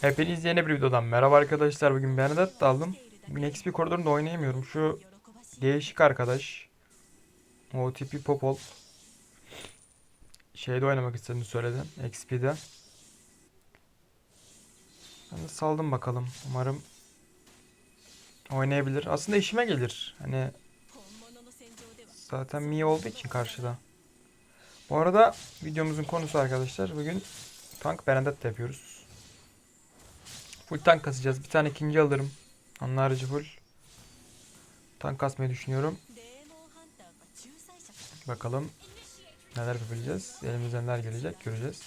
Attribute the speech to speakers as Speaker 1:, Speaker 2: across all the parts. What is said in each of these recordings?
Speaker 1: Hepiniz yeni bir videodan merhaba arkadaşlar. Bugün Bernadette aldım. Bugün XP koridorunda oynayamıyorum. Şu değişik arkadaş. OTP Popol. Şeyde oynamak istediğini söyledi. XP'de. Ben de saldım bakalım. Umarım oynayabilir. Aslında işime gelir. Hani zaten Mii olduğu için karşıda. Bu arada videomuzun konusu arkadaşlar. Bugün tank Bernadette yapıyoruz. Full tank kasacağız. Bir tane ikinci alırım. Onun full. Tank kasmayı düşünüyorum. Bakalım neler yapabileceğiz. Elimizden neler gelecek göreceğiz.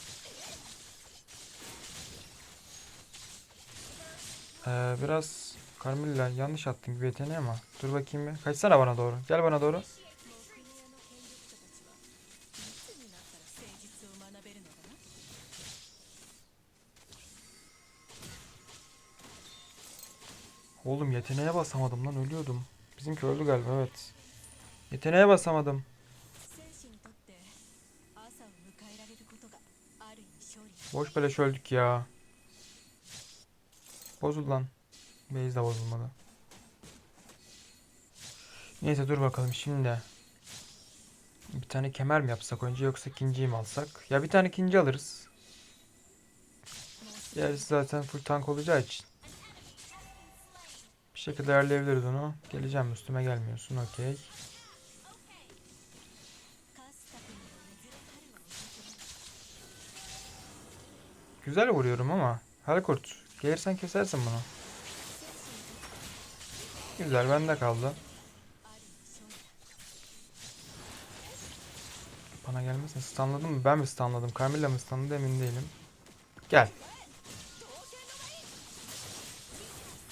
Speaker 1: Ee, biraz Carmilla yanlış attım gibi yeteneği ama. Dur bakayım bir. Kaçsana bana doğru. Gel bana doğru. Oğlum yeteneğe basamadım lan ölüyordum. Bizimki öldü galiba evet. Yeteneğe basamadım. Boş beleş öldük ya. Bozul lan. Base de bozulmadı. Neyse dur bakalım şimdi. Bir tane kemer mi yapsak önce yoksa ikinciyi mi alsak? Ya bir tane ikinci alırız. Gerisi zaten full tank olacağı için. Bir şekilde ayarlayabiliriz onu. Geleceğim üstüme gelmiyorsun. Okey. Güzel vuruyorum ama. Halkurt gelirsen kesersin bunu. Güzel bende kaldı. Bana gelmesin. Stunladım mı? Ben mi stunladım? Carmilla mı stunladı emin değilim. Gel.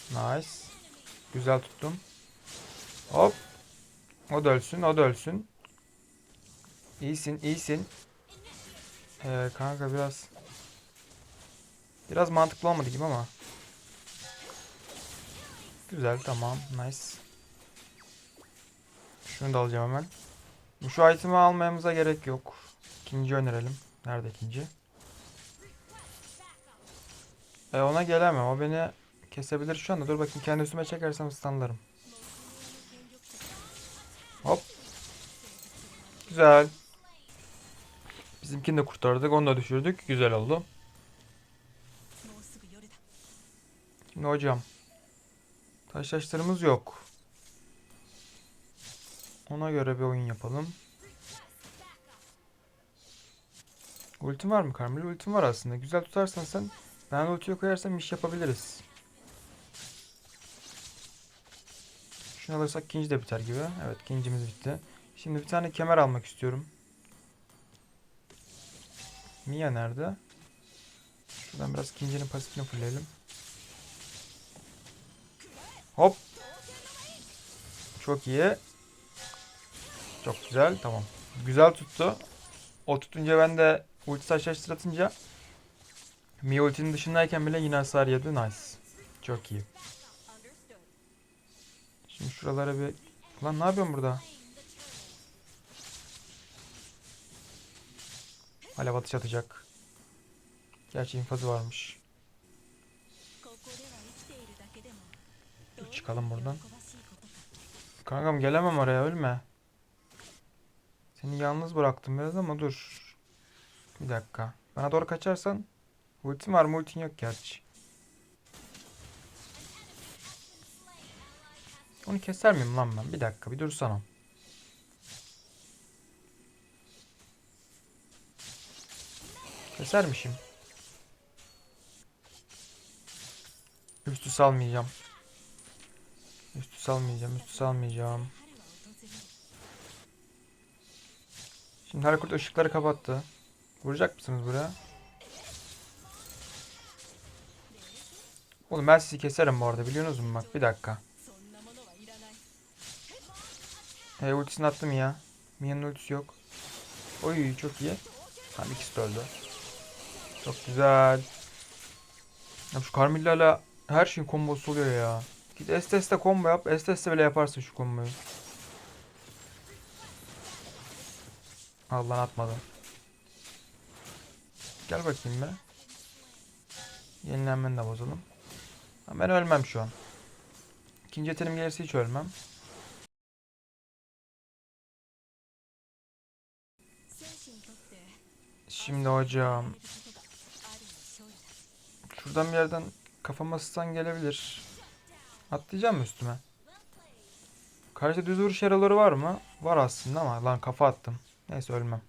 Speaker 1: Nice. Güzel tuttum. Hop. O da ölsün. O da ölsün. İyisin. iyisin. Ee, kanka biraz biraz mantıklı olmadı gibi ama. Güzel. Tamam. Nice. Şunu da alacağım hemen. Şu item'i almamıza gerek yok. İkinci önerelim. Nerede ikinci? E ona gelemem. O beni Kesebilir şu anda. Dur bakayım kendi üstüme çekersem standlarım. Hop. Güzel. Bizimkini de kurtardık. Onu da düşürdük. Güzel oldu. Şimdi hocam. Taşlaştırımız yok. Ona göre bir oyun yapalım. Ultim var mı Carmel? Ultim var aslında. Güzel tutarsan sen ben ultiye koyarsam iş yapabiliriz. Şunu alırsak ikinci de biter gibi. Evet ikincimiz bitti. Şimdi bir tane kemer almak istiyorum. Mia nerede? Şuradan biraz ikincinin pasifini fulleyelim. Hop. Çok iyi. Çok güzel. Tamam. Güzel tuttu. O tutunca ben de ulti taşlaştır atınca Mi ultinin dışındayken bile yine hasar yedi. Nice. Çok iyi. Şimdi şuralara bir... Lan ne yapıyorsun burada? Alev atış atacak. Gerçi infazı varmış. Çıkalım buradan. Kankam gelemem oraya ölme. Seni yalnız bıraktım biraz ama dur. Bir dakika. Bana doğru kaçarsan ultim var mı ultin yok gerçi. Bunu keser miyim lan ben? Bir dakika bir dursana. Kesermişim. Üstü salmayacağım. Üstü salmayacağım, üstü salmayacağım. Şimdi Harcourt ışıkları kapattı. Vuracak mısınız buraya? Oğlum ben sizi keserim bu arada biliyorsunuz mu? Bak bir dakika. Hey ultisini attım ya. Mia'nın ultisi yok. Oy çok iyi. Tamam ikisi de öldü. Çok güzel. Ya şu Carmilla'yla her şeyin kombosu oluyor ya. Git Estes'te combo yap. Estes'te bile yaparsın şu komboyu. Allah atmadı. Gel bakayım be. Yenilenmeni de bozalım. Ben ölmem şu an. İkinci yeterim gelirse hiç ölmem. Şimdi hocam. Şuradan bir yerden kafama sızan gelebilir. Atlayacağım üstüme? Karşıda düz vuruş yaraları var mı? Var aslında ama lan kafa attım. Neyse ölmem.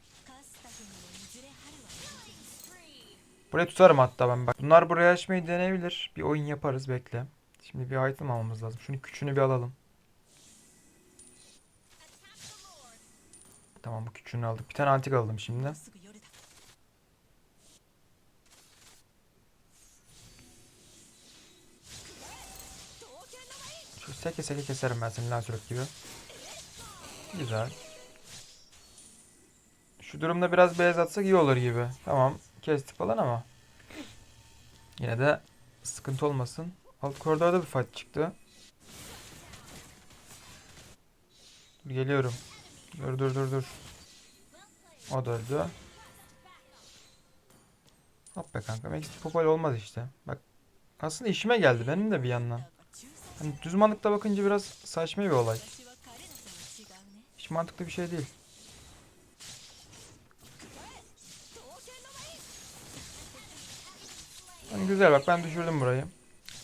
Speaker 1: Buraya tutarım hatta ben bak. Bunlar buraya açmayı deneyebilir. Bir oyun yaparız bekle. Şimdi bir item almamız lazım. Şunu küçüğünü bir alalım. Tamam bu küçüğünü aldık. Bir tane antik aldım şimdi. Seke seke keserim ben seni lansürük gibi. Güzel. Şu durumda biraz beyaz atsak iyi olur gibi. Tamam kestik falan ama. Yine de sıkıntı olmasın. Alt koridorda bir fight çıktı. Dur geliyorum. Dur dur dur dur. O da öldü. Hop be kanka. Maxi Popol olmaz işte. Bak. Aslında işime geldi benim de bir yandan. Hani düz mantıkla bakınca biraz saçma bir olay. Hiç mantıklı bir şey değil. Hani güzel bak ben düşürdüm burayı.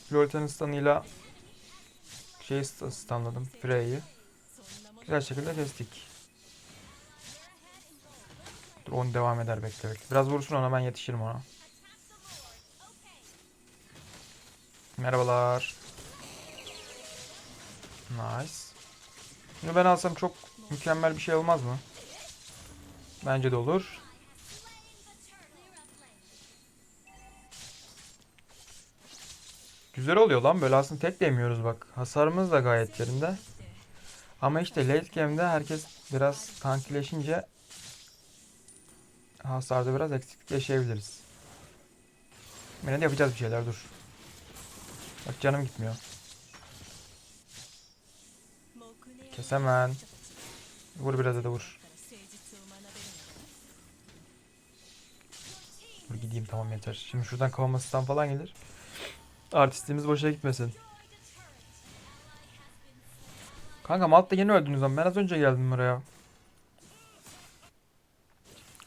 Speaker 1: Floritan'ın stanıyla şey stanladım Frey'i. Güzel şekilde kestik. Dur onu devam eder bekle bekle. Biraz vursun ona ben yetişirim ona. Merhabalar. Nice. Bunu ben alsam çok mükemmel bir şey olmaz mı? Bence de olur. Güzel oluyor lan böyle aslında tek de yemiyoruz bak. Hasarımız da gayet yerinde. Ama işte late game'de herkes biraz tankileşince hasarda biraz eksiklik yaşayabiliriz. Yine de yapacağız bir şeyler dur. Bak canım gitmiyor. Kes hemen. Vur biraz da vur. Dur gideyim tamam yeter. Şimdi şuradan kavmasından falan gelir. Artistliğimiz boşa gitmesin. Kanka Malt'ta yeni öldünüz ama ben az önce geldim buraya.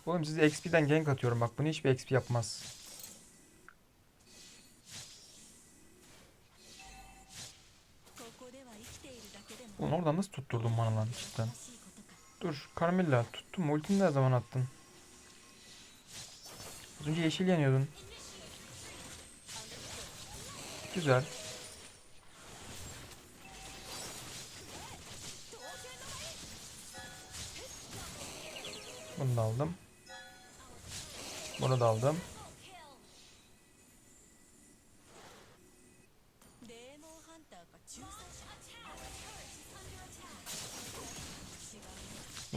Speaker 1: Oğlum size XP'den gank atıyorum bak bunu hiçbir XP yapmaz. Ulan oradan nasıl tutturdun bana lan cidden. Dur Carmilla tuttum mu? Ultini ne zaman attın? Az önce yeşil yanıyordun. Güzel. Bunu da aldım. Bunu da aldım.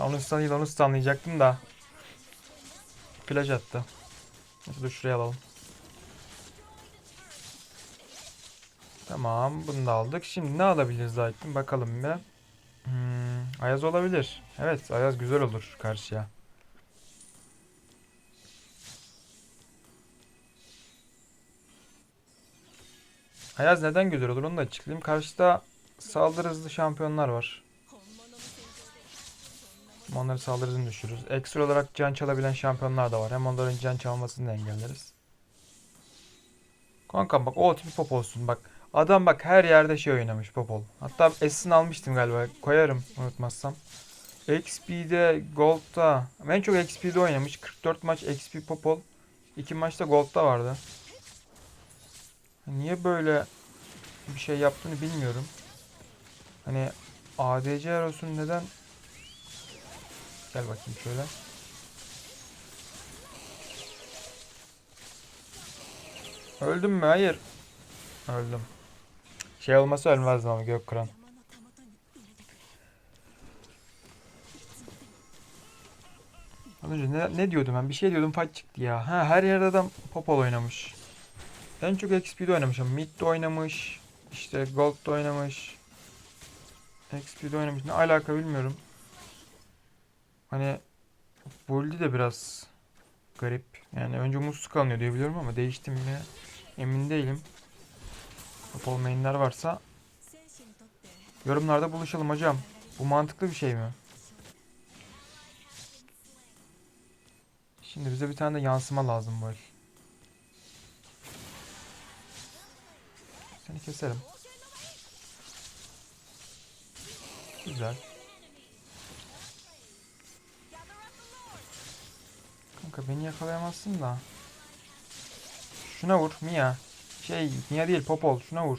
Speaker 1: Ben stun onu stunlayacaktım da. Flash attı. Neyse dur şuraya alalım. Tamam bunu da aldık. Şimdi ne alabiliriz zaten bakalım bir. Hmm, Ayaz olabilir. Evet Ayaz güzel olur karşıya. Ayaz neden güzel olur onu da açıklayayım. Karşıda saldırı hızlı şampiyonlar var. Düşmanları saldırısını düşürürüz. Ekstra olarak can çalabilen şampiyonlar da var. Hem onların can çalmasını da engelleriz. Kankam bak o tipi pop olsun bak. Adam bak her yerde şey oynamış popol. Hatta S'ini almıştım galiba. Koyarım unutmazsam. XP'de Gold'da. En çok XP'de oynamış. 44 maç XP popol. 2 maçta Gold'da vardı. Niye böyle bir şey yaptığını bilmiyorum. Hani ADC Eros'un neden Gel bakayım şöyle. Öldüm mü? Hayır. Öldüm. Şey olması ölmezdim ama Gökkıran. Az önce ne, ne diyordum ben? Bir şey diyordum fight çıktı ya. Ha, her yerde adam popol oynamış. En çok XP'de oynamışım. Mid'de oynamış. İşte Gold'da oynamış. XP'de oynamış. Ne alaka bilmiyorum. Hani Boldi de biraz garip. Yani önce Musluk alınıyor diye biliyorum ama değiştim mi emin değilim. Apollo mainler varsa yorumlarda buluşalım hocam. Bu mantıklı bir şey mi? Şimdi bize bir tane de yansıma lazım bu el. Seni keserim. Güzel. Kanka beni yakalayamazsın da. Şuna vur Mia. Şey Mia değil Popol şuna vur.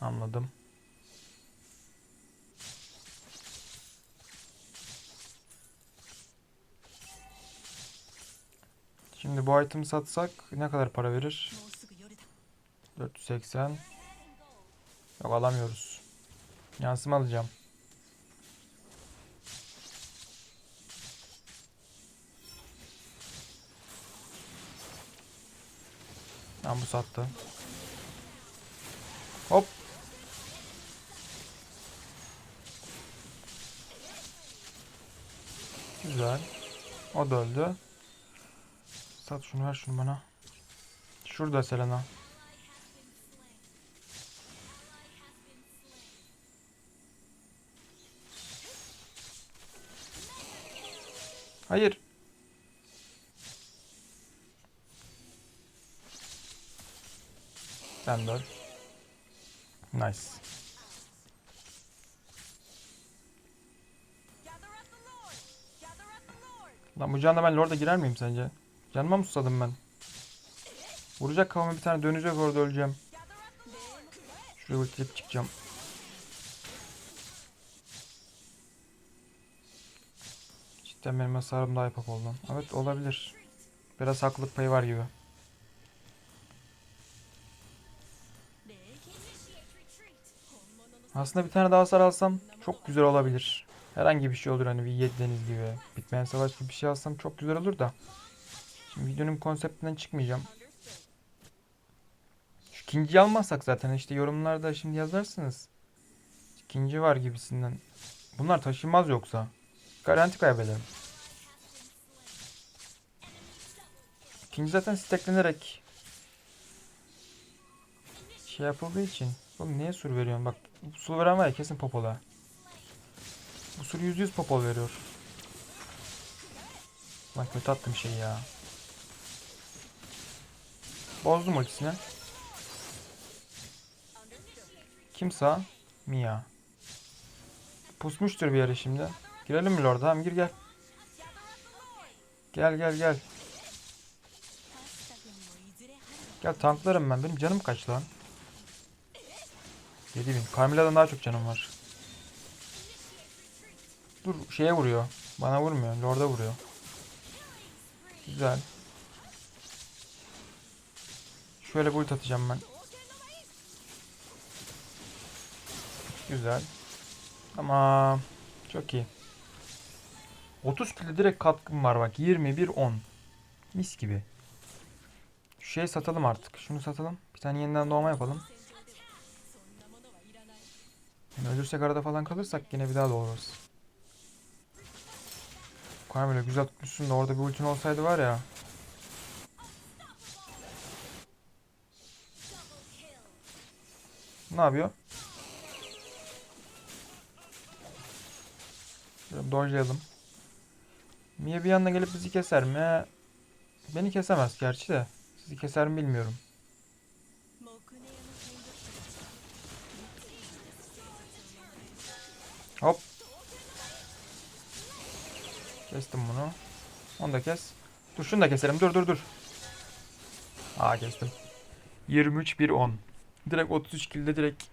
Speaker 1: Anladım. Şimdi bu item satsak ne kadar para verir? 480. Yok alamıyoruz. Yansıma alacağım. Tamam bu sattı. Hop. Güzel. O da öldü. Sat şunu ver şunu bana. Şurada Selena. Hayır. Sen de. Nice. Lan bu canla ben Lord'a girer miyim sence? Canıma mı susadım ben? Vuracak kafama bir tane dönecek orada öleceğim. Şuraya ultileyip çıkacağım. Cidden benim hasarım daha yapak oldu. Evet olabilir. Biraz haklılık payı var gibi. Aslında bir tane daha hasar alsam çok güzel olabilir. Herhangi bir şey olur hani V7 deniz gibi. Bitmeyen savaş gibi bir şey alsam çok güzel olur da. Şimdi videonun konseptinden çıkmayacağım. Şu ikinci almazsak zaten işte yorumlarda şimdi yazarsınız. İkinci var gibisinden. Bunlar taşınmaz yoksa. Garanti kaybederim. İkinci zaten steklenerek şey yapıldığı için. Oğlum niye sur veriyorsun? Bak sur veren var ya kesin popola. Bu sur yüz yüz popol veriyor. Lan kötü attım şey ya. Bozdum ultisini. Kim sağ? Mia. Pusmuştur bir yere şimdi. Girelim mi Lord? Tamam gir gel. Gel gel gel. Gel tanklarım ben. Benim canım kaç lan? 7000. Carmilla'dan daha çok canım var. Dur şeye vuruyor. Bana vurmuyor. Lord'a vuruyor. Güzel. Şöyle boyut atacağım ben. Güzel. Ama çok iyi. 30 kilo direkt katkım var bak. 21 10. Mis gibi. Şu şeyi satalım artık. Şunu satalım. Bir tane yeniden doğma yapalım. Yani ölürsek arada falan kalırsak yine bir daha doğururuz. Carmelo güzel tutmuşsun da orada bir ultin olsaydı var ya. Ne yapıyor? Dojlayalım. Mia bir yanına gelip bizi keser mi? Beni kesemez gerçi de. Sizi keser mi bilmiyorum. Hop. Kestim bunu. Onu da kes. Dur şunu da keselim. Dur dur dur. Aa kestim. 23 1 10. Direkt 33 kilde direkt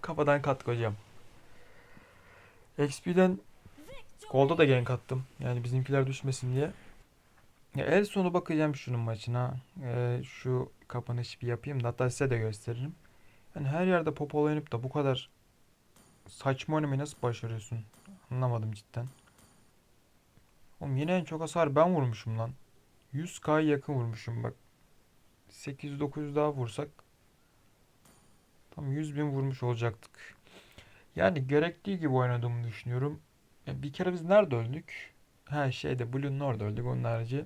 Speaker 1: kafadan kat hocam. XP'den Gold'a da gank attım. Yani bizimkiler düşmesin diye. Ya el sonu bakacağım şunun maçına. Ee, şu kapanışı bir yapayım da hatta size de gösteririm. Yani her yerde pop oynayıp da bu kadar saçma oynamayı nasıl başarıyorsun? Anlamadım cidden. Oğlum yine en çok hasar ben vurmuşum lan. 100k'ya yakın vurmuşum bak. 800-900 daha vursak tam 100 bin vurmuş olacaktık. Yani gerektiği gibi oynadığımı düşünüyorum. Bir kere biz nerede öldük? Ha şeyde Blue'nun orada öldük. Onun harici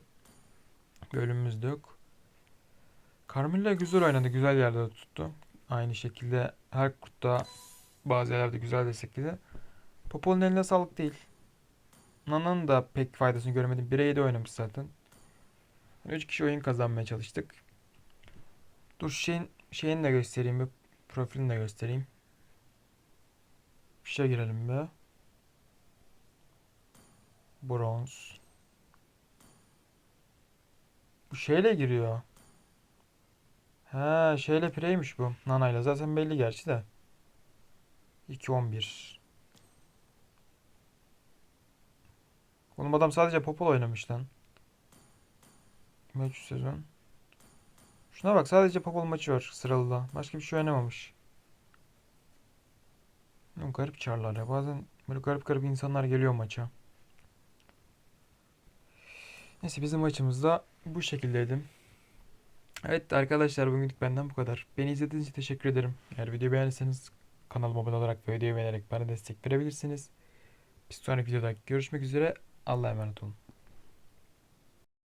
Speaker 1: bir ölümümüz de yok. Carmilla güzel oynadı. Güzel yerde tuttu. Aynı şekilde her kurtta bazı yerlerde güzel destekledi. Popol'un eline sağlık değil. Nana'nın da pek faydasını göremedim. 1'e 7 oynamış zaten. 3 kişi oyun kazanmaya çalıştık. Dur şeyin şeyini de göstereyim. Bir profilini de göstereyim. Bir şey girelim be. Bronz. Bu şeyle giriyor. Ha şeyle pireymiş bu. Nana'yla zaten belli gerçi de. 2-11. Oğlum adam sadece Popol oynamış lan. 3 sezon. Şuna bak sadece Popol maçı var sıralıda. Başka bir şey oynamamış. Garip çarlar ya. Bazen böyle garip garip insanlar geliyor maça. Neyse bizim maçımız da bu şekildeydi. Evet arkadaşlar bugünlük benden bu kadar. Beni izlediğiniz için teşekkür ederim. Eğer videoyu beğendiyseniz kanalıma abone olarak ve videoyu beğenerek bana destek verebilirsiniz. Bir sonraki videoda görüşmek üzere. Allah'a emanet olun.